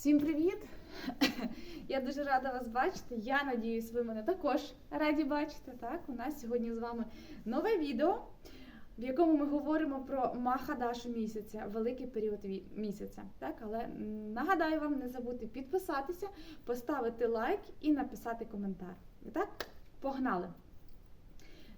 Всім привіт! Я дуже рада вас бачити. Я надіюсь, ви мене також раді бачити. Так, у нас сьогодні з вами нове відео, в якому ми говоримо про Махадашу місяця, великий період місяця. Так, але нагадаю вам не забудьте підписатися, поставити лайк і написати коментар. І так, погнали!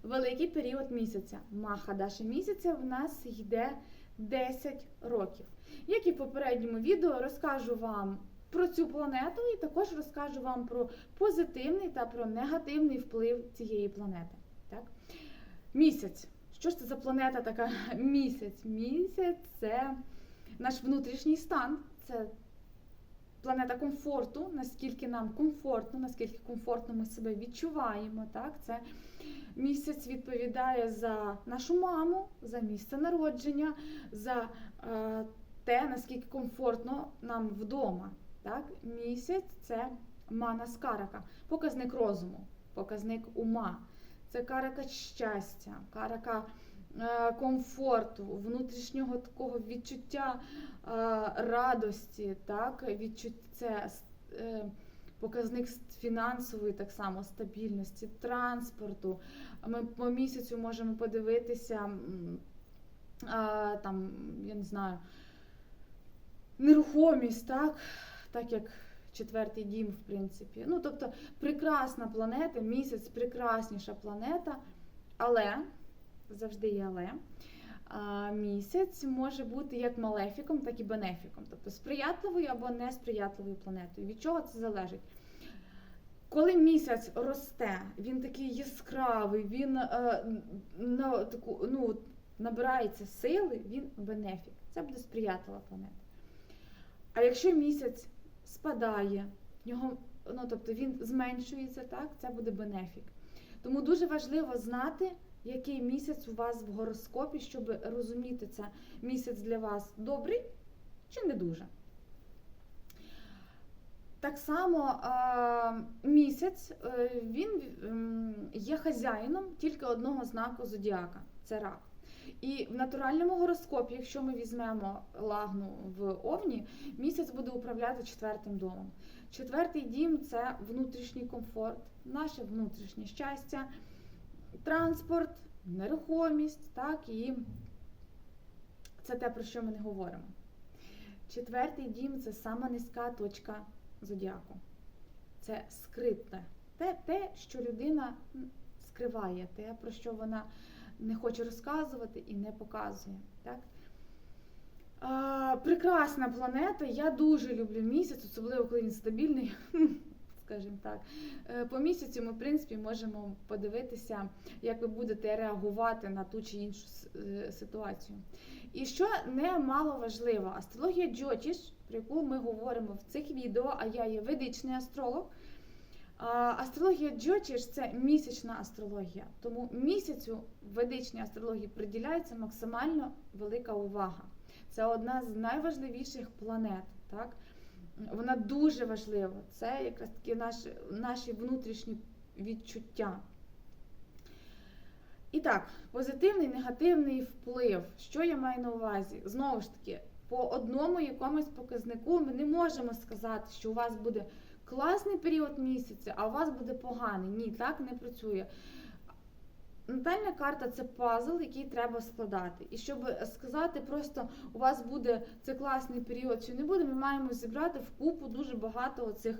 Великий період місяця. Махадаші місяця в нас йде 10 років. Як і в попередньому відео, розкажу вам про цю планету і також розкажу вам про позитивний та про негативний вплив цієї планети. Так? Місяць. Що ж це за планета така місяць? Місяць це наш внутрішній стан, це планета комфорту, наскільки нам комфортно, наскільки комфортно ми себе відчуваємо. Так? Це місяць відповідає за нашу маму, за місце народження, за е, те, наскільки комфортно нам вдома. Так? Місяць це манас карака, показник розуму, показник ума. Це карака щастя, карака е, комфорту, внутрішнього такого відчуття е, радості, так? Відчут... це е, показник фінансової так само стабільності, транспорту. Ми по місяцю можемо подивитися там, я не знаю, нерухомість, так? так як четвертий дім, в принципі. Ну, тобто, прекрасна планета, місяць прекрасніша планета, але завжди є але. Місяць може бути як малефіком, так і бенефіком, тобто сприятливою або несприятливою планетою. Від чого це залежить? Коли місяць росте, він такий яскравий, він е, на таку ну набирається сили, він бенефік. Це буде сприятлива планета. А якщо місяць спадає, в нього, ну тобто він зменшується, так, це буде бенефік. Тому дуже важливо знати, який місяць у вас в гороскопі, щоб розуміти, це місяць для вас добрий чи не дуже. Так само місяць е, він є хазяїном тільки одного знаку зодіака це рак. І в натуральному гороскопі, якщо ми візьмемо лагну в Овні, місяць буде управляти четвертим домом. Четвертий дім це внутрішній комфорт, наше внутрішнє щастя, транспорт, нерухомість, так, і це те, про що ми не говоримо. Четвертий дім це сама низька точка зодіаку. Це скритне. Те, те, що людина скриває, те, про що вона не хоче розказувати і не показує. Так? А, прекрасна планета. Я дуже люблю місяць, особливо коли він стабільний. Скажімо так, Е, по місяцю ми, в принципі, можемо подивитися, як ви будете реагувати на ту чи іншу е, ситуацію. І що немало важливо, астрологія Джотіш, про яку ми говоримо в цих відео, а я є ведичний астролог. Астрологія Джотіш це місячна астрологія. Тому місяцю в ведичній астрології приділяється максимально велика увага. Це одна з найважливіших планет. Так? Вона дуже важлива. Це якраз таки наші, наші внутрішні відчуття. І так, позитивний, негативний вплив. Що я маю на увазі? Знову ж таки, по одному якомусь показнику ми не можемо сказати, що у вас буде класний період місяця, а у вас буде поганий. Ні, так не працює. Натальна карта це пазл, який треба складати. І щоб сказати, просто у вас буде це класний період чи не буде, ми маємо зібрати в купу дуже багато оцих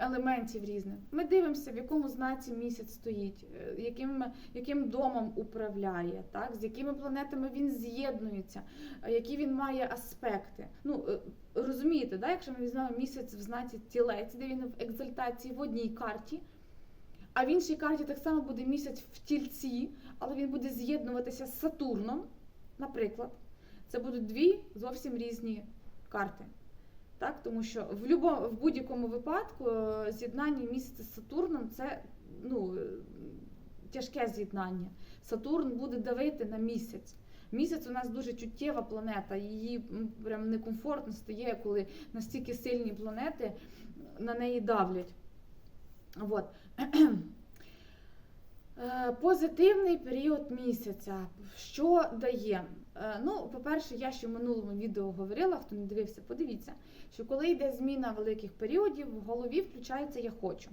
елементів різних. Ми дивимося, в якому знаці місяць стоїть, е, яким, яким домом управляє, так, з якими планетами він з'єднується, е, які він має аспекти. Ну, е, розумієте, да? якщо ми візьмемо місяць в знаці тілець, де він в екзальтації в одній карті. А в іншій карті так само буде місяць в тільці, але він буде з'єднуватися з Сатурном, наприклад. Це будуть дві зовсім різні карти. Так? Тому що в, в будь-якому випадку е, з'єднання місяця з Сатурном це ну, е, тяжке з'єднання. Сатурн буде давити на місяць. Місяць у нас дуже чуттєва планета, її прям некомфортно стає, коли настільки сильні планети на неї давлять. От. Е, Позитивний період місяця. Що дає? Е, Ну, по-перше, я ще в минулому відео говорила, хто не дивився, подивіться, що коли йде зміна великих періодів, в голові включається я хочу.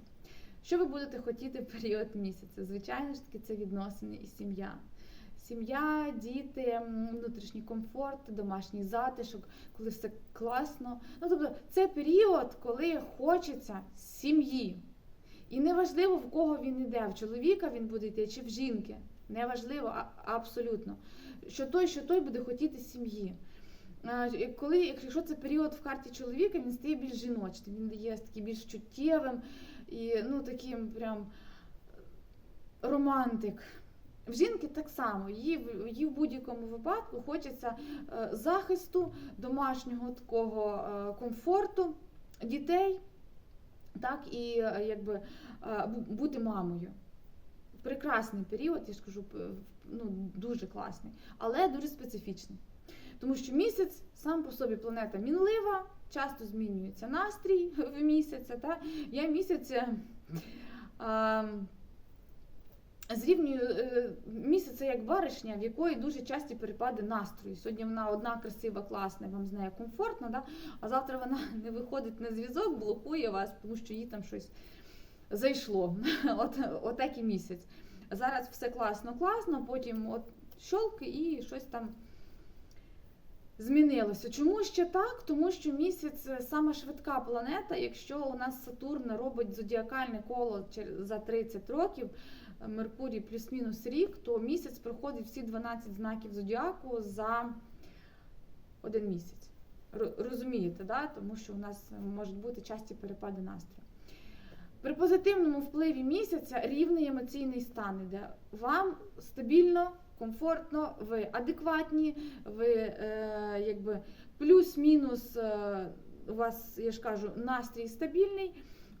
Що ви будете хотіти в період місяця? Звичайно ж таки, це відносини і сім'я. Сім'я, діти, внутрішній комфорт, домашній затишок, коли все класно. Ну, тобто, це період, коли хочеться сім'ї. І неважливо, в кого він йде, в чоловіка він буде йти чи в жінки. Неважливо, абсолютно. Що той, що той буде хотіти сім'ї. Коли, якщо це період в карті чоловіка, він стає більш жіночним, він є такий більш чуттєвим і ну, таким прям романтик. В жінки так само, в- їй в будь-якому випадку хочеться е, захисту, домашнього такого е, комфорту, дітей, так, і е, якби е, бути мамою. Прекрасний період, я ж кажу, ну, дуже класний, але дуже специфічний. Тому що місяць сам по собі планета мінлива, часто змінюється настрій в місяця. Та? Я місяць е, е, зрівнюю е, місяця як баришня, в якої дуже часті перепади настрою. Сьогодні вона одна красива, класна, вам з нею комфортно, да? а завтра вона не виходить на зв'язок, блокує вас, тому що їй там щось зайшло. От, отак і місяць. Зараз все класно, класно, потім от щолк і щось там змінилося. Чому ще так? Тому що місяць це сама швидка планета. Якщо у нас Сатурн робить зодіакальне коло за 30 років, е, Меркурій плюс-мінус рік, то місяць проходить всі 12 знаків зодіаку за один місяць. Розумієте, да? тому що у нас можуть бути часті перепади настрою. При позитивному впливі місяця рівний емоційний стан іде. Вам стабільно, комфортно, ви адекватні, ви е, якби плюс-мінус е, у вас, я ж кажу, настрій стабільний.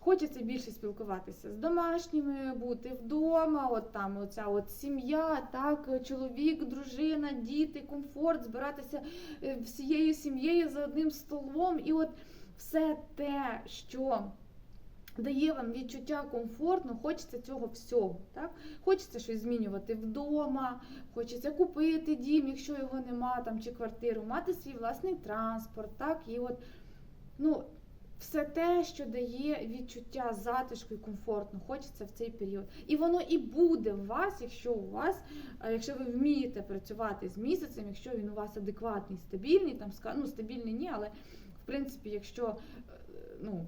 Хочеться більше спілкуватися з домашніми, бути вдома, от там оця от сім'я, так, чоловік, дружина, діти, комфорт, збиратися е, всією сім'єю за одним столом. І от все те, що дає вам відчуття комфортно, хочеться цього всього. Так? Хочеться щось змінювати вдома, хочеться купити дім, якщо його нема, там, чи квартиру, мати свій власний транспорт. Так? І от, ну, все те, що дає відчуття затишку і комфортно, хочеться в цей період. І воно і буде в вас, якщо у вас, е, якщо ви вмієте працювати з місяцем, якщо він у вас адекватний, стабільний, там ну стабільний ні, але в принципі, якщо е, ну,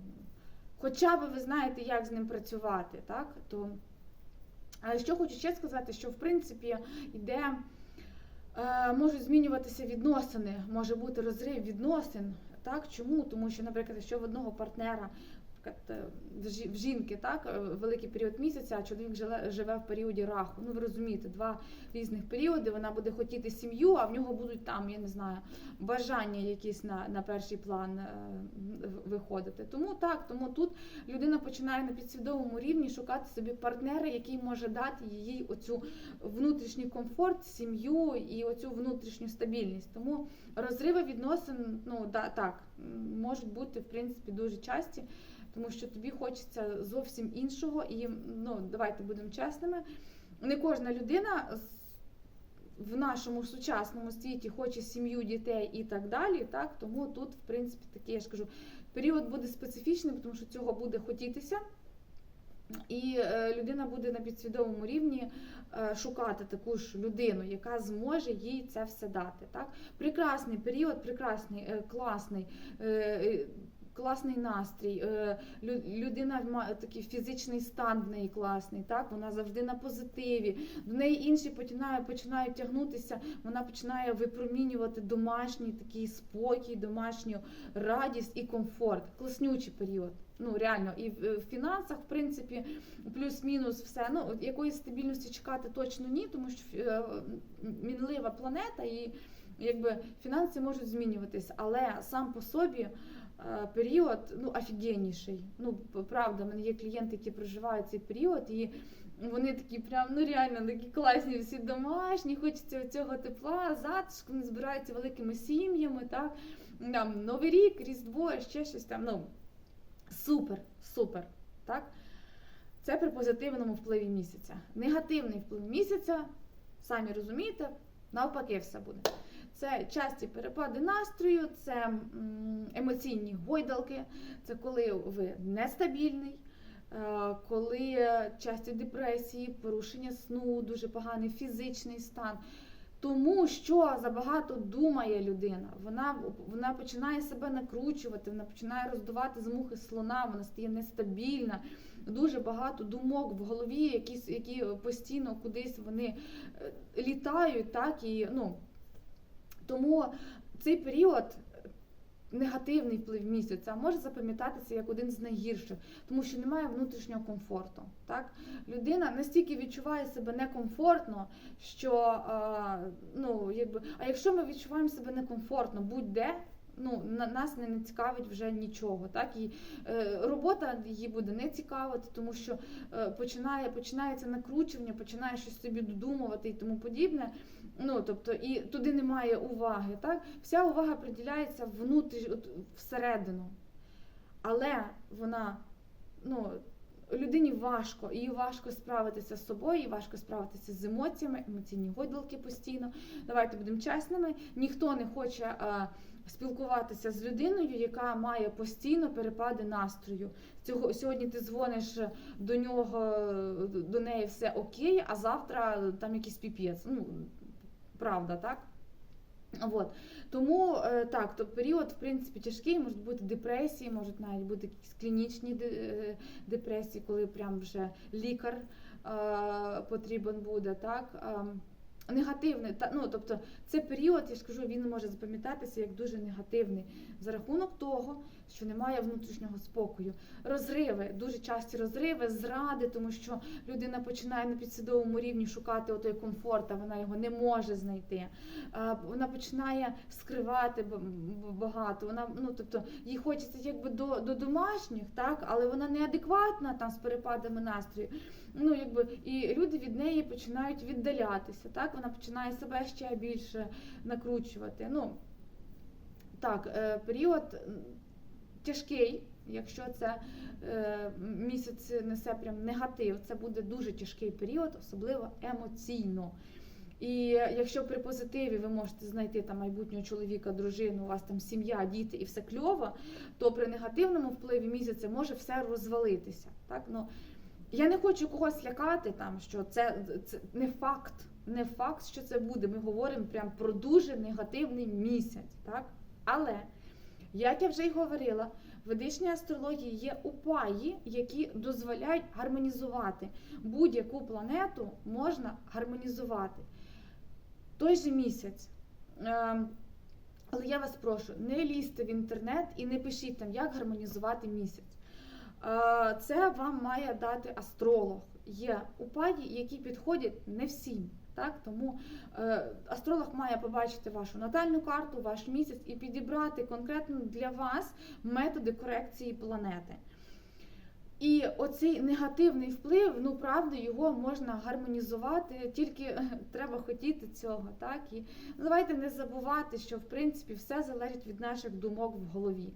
хоча б ви знаєте, як з ним працювати, так? То що хочу ще сказати, що в принципі йде. е, Можуть змінюватися відносини, може бути розрив відносин. Так? Чому? Тому що, наприклад, якщо в одного партнера в жінки так, е, великий період місяця, а чоловік живе, в періоді раху. Ну ви розумієте, два різних періоди. Вона буде хотіти сім'ю, а в нього будуть там, я не знаю, бажання якісь на, на перший план е, виходити. Тому так, тому тут людина починає на підсвідомому рівні шукати собі партнера, який може дати їй оцю внутрішній комфорт, сім'ю і оцю внутрішню стабільність. Тому розриви відносин, ну да, так, можуть бути в принципі дуже часті, тому що тобі хочеться зовсім іншого. І ну давайте будемо чесними. Не кожна людина в нашому сучасному світі хоче сім'ю, дітей і так далі. Так тому тут, в принципі, таке я ж кажу, період буде специфічним, тому що цього буде хотітися. І е, людина буде на підсвідомому рівні е, шукати таку ж людину, яка зможе їй це все дати. Так? Прекрасний період, прекрасний, е, класний. Класний настрій, людина має такий фізичний стан в неї класний, так вона завжди на позитиві. До неї інші починають, починають тягнутися, вона починає випромінювати домашній такий спокій, домашню радість і комфорт. Класнючий період. Ну реально, і в в фінансах, в принципі, плюс-мінус все. Ну якоїсь стабільності чекати точно ні, тому що е, мінлива планета і якби фінанси можуть змінюватись, але сам по собі е, період ну офігенніший. Ну правда, в мене є клієнти, які проживають цей період, і вони такі прям ну реально такі класні, всі домашні, хочеться цього тепла, затишку, вони збираються великими сім'ями, так там Новий рік, Різдво, ще щось там. Ну супер, супер. Так? Це при позитивному впливі місяця. Негативний вплив місяця, самі розумієте, навпаки, все буде. Це часті перепади настрою, це емоційні гойдалки, це коли ви нестабільний, е, коли часті депресії, порушення сну, дуже поганий фізичний стан. Тому що забагато думає людина, вона, вона починає себе накручувати, вона починає роздувати з мухи слона, вона стає нестабільна. Дуже багато думок в голові, які, які постійно кудись вони е, літають, так і ну тому цей період. Негативний вплив місяця може запам'ятатися як один з найгірших, тому що немає внутрішнього комфорту. Так? Людина настільки відчуває себе некомфортно, що ну, якби, а якщо ми відчуваємо себе некомфортно, будь-де, ну, на, нас не, не цікавить вже нічого. Так? І е, робота її буде не цікавити, тому що е, починає, починається накручування, починає щось собі додумувати і тому подібне. Ну, тобто, і туди немає уваги. Так? Вся увага приділяється внутрі, от, всередину. Але вона, ну, людині важко, їй важко справитися з собою, їй важко справитися з емоціями, емоційні гойдалки постійно. Давайте будемо чесними. Ніхто не хоче а, спілкуватися з людиною, яка має постійно перепади настрою. Цього сьогодні ти дзвониш до нього, до неї все окей, а завтра там якийсь піпець. Ну, правда, так? От. Тому е, так, то період, в принципі, тяжкий, можуть бути депресії, можуть навіть бути якісь клінічні е, депресії, коли прям вже лікар е, потрібен буде. так. Негативний, та, ну, тобто це період, я ж кажу, він може запам'ятатися як дуже негативний за рахунок того, що немає внутрішнього спокою. Розриви, дуже часті розриви, зради, тому що людина починає на підсвідомому рівні шукати отой комфорт, а вона його не може знайти. Вона починає скривати багато. Вона, ну, тобто, їй хочеться якби до, до домашніх, так, але вона неадекватна там з перепадами настрою. Ну, якби, і люди від неї починають віддалятися. Так? Вона починає себе ще більше накручувати. Ну, так, е, період тяжкий, якщо це е, місяць несе прям негатив, це буде дуже тяжкий період, особливо емоційно. І якщо при позитиві ви можете знайти там майбутнього чоловіка, дружину, у вас там сім'я, діти і все кльово, то при негативному впливі місяця може все розвалитися. Так? Ну, я не хочу когось лякати, там, що це, це не факт, не факт, що це буде. Ми говоримо прям про дуже негативний місяць. Так? Але, як я вже й говорила, в ведичній астрології є упаї, які дозволяють гармонізувати. Будь-яку планету можна гармонізувати. Той же місяць. Ем, але я вас прошу, не лізьте в інтернет і не пишіть там, як гармонізувати місяць. Е, Це вам має дати астролог. Є упаді, які підходять не всім. Так? Тому е, астролог має побачити вашу натальну карту, ваш місяць і підібрати конкретно для вас методи корекції планети. І оцей негативний вплив, ну правда, його можна гармонізувати, тільки е, треба хотіти цього. Так? І давайте не забувати, що в принципі все залежить від наших думок в голові.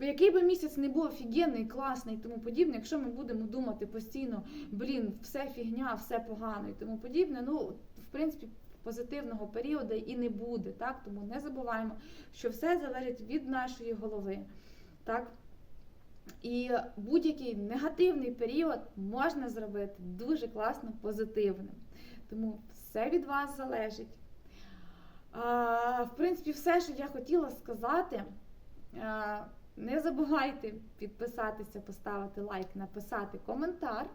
Який би місяць не був офігенний, класний і тому подібне, якщо ми будемо думати постійно, блін, все фігня, все погано і тому подібне, ну, в принципі, позитивного періоду і не буде. Так? Тому не забуваємо, що все залежить від нашої голови. Так? І будь-який негативний період можна зробити дуже класно позитивним. Тому все від вас залежить. А, в принципі, все, що я хотіла сказати. Не забувайте підписатися, поставити лайк, написати коментар.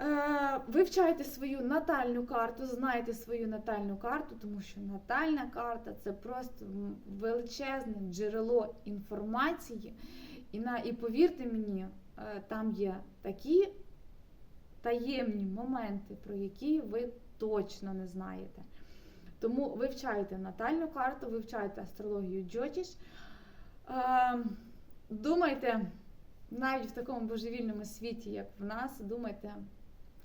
Е, Вивчайте свою натальну карту, знайте свою натальну карту, тому що натальна карта це просто величезне джерело інформації. І, на, і повірте мені, е, там є такі таємні моменти, про які ви точно не знаєте. Тому вивчайте натальну карту, вивчайте астрологію Джотіш. Е, Думайте, навіть в такому божевільному світі, як в нас, думайте,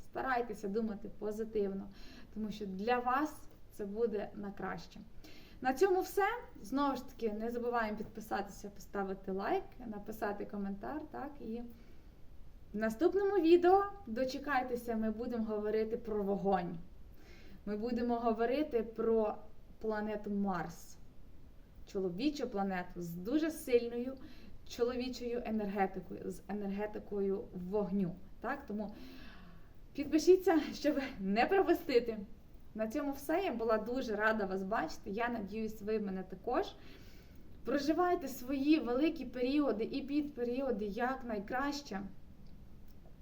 старайтеся думати позитивно, тому що для вас це буде на краще. На цьому все. Знову ж таки, не забуваємо підписатися, поставити лайк, написати коментар. Так, і в наступному відео дочекайтеся, ми будемо говорити про вогонь. Ми будемо говорити про планету Марс, чоловічу планету з дуже сильною чоловічою енергетикою, з енергетикою вогню. Так? Тому підпишіться, щоб не пропустити. На цьому все. Я була дуже рада вас бачити. Я надіюсь, ви мене також. Проживайте свої великі періоди і підперіоди як найкраще.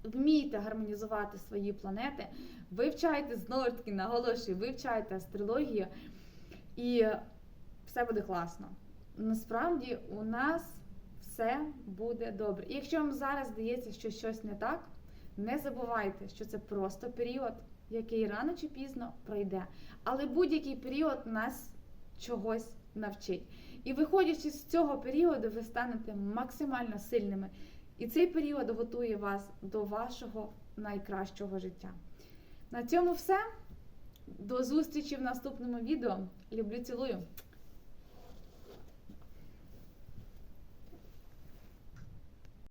Вмійте гармонізувати свої планети, вивчайте, знову ж таки, наголошую, вивчайте астрологію, і все буде класно. Насправді у нас все буде добре. І якщо вам зараз здається, що щось не так, не забувайте, що це просто період, який рано чи пізно пройде. Але будь-який період нас чогось навчить. І виходячи з цього періоду, ви станете максимально сильними. І цей період готує вас до вашого найкращого життя. На цьому все. До зустрічі в наступному відео. Люблю, цілую!